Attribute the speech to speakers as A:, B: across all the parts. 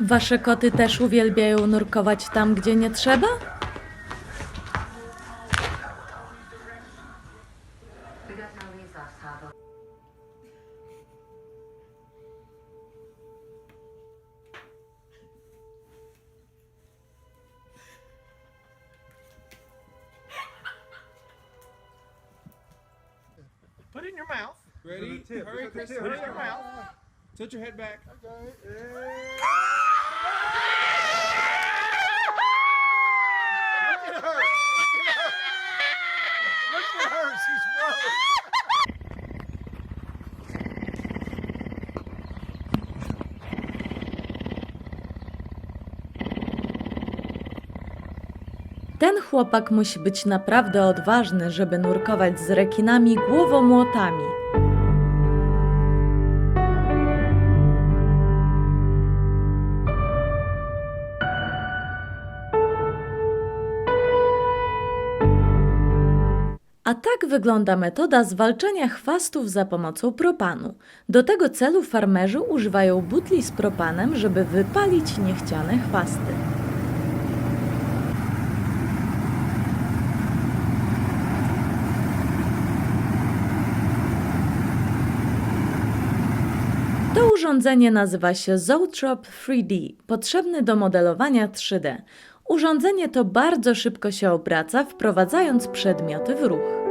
A: Wasze koty też uwielbiają nurkować tam, gdzie nie trzeba?
B: Put it in your mouth.
C: Ready? Hurry
B: Look at
C: your mouth. Tilt your head back.
B: Look at her. Look at her. She's broke.
A: Ten chłopak musi być naprawdę odważny, żeby nurkować z rekinami głowomłotami. A tak wygląda metoda zwalczania chwastów za pomocą propanu. Do tego celu farmerzy używają butli z propanem, żeby wypalić niechciane chwasty. Urządzenie nazywa się Zoetrop 3D, potrzebny do modelowania 3D. Urządzenie to bardzo szybko się obraca, wprowadzając przedmioty w ruch.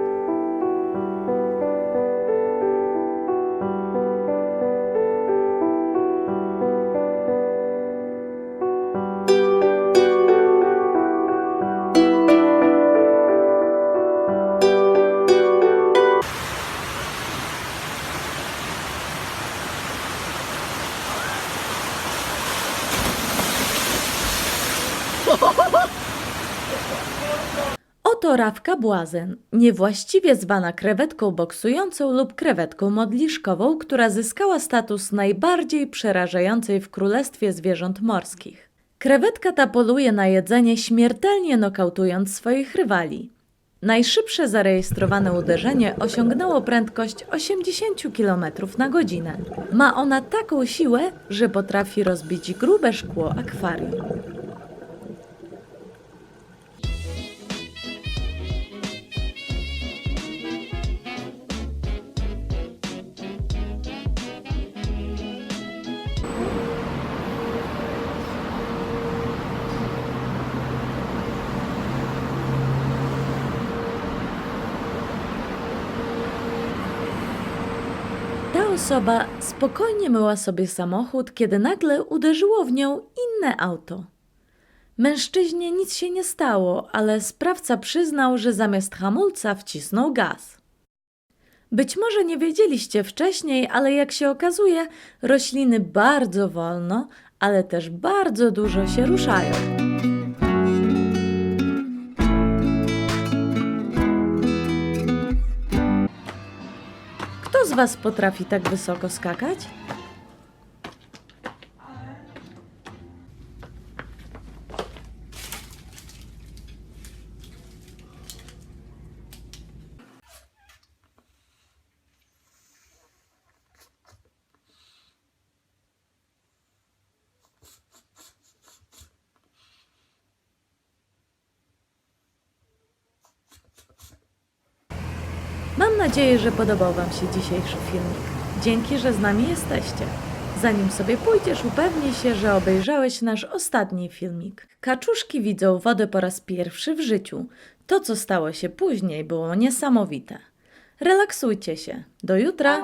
A: Oto rawka błazen, niewłaściwie zwana krewetką boksującą lub krewetką modliszkową, która zyskała status najbardziej przerażającej w królestwie zwierząt morskich. Krewetka ta poluje na jedzenie, śmiertelnie nokautując swoich rywali. Najszybsze zarejestrowane uderzenie osiągnęło prędkość 80 km na godzinę. Ma ona taką siłę, że potrafi rozbić grube szkło akwarium. Osoba spokojnie myła sobie samochód, kiedy nagle uderzyło w nią inne auto. Mężczyźnie nic się nie stało, ale sprawca przyznał, że zamiast hamulca wcisnął gaz. Być może nie wiedzieliście wcześniej, ale jak się okazuje, rośliny bardzo wolno, ale też bardzo dużo się ruszają. Z Was potrafi tak wysoko skakać? Mam nadzieję, że podobał Wam się dzisiejszy filmik. Dzięki, że z nami jesteście. Zanim sobie pójdziesz, upewnij się, że obejrzałeś nasz ostatni filmik. Kaczuszki widzą wodę po raz pierwszy w życiu. To, co stało się później, było niesamowite. Relaksujcie się. Do jutra!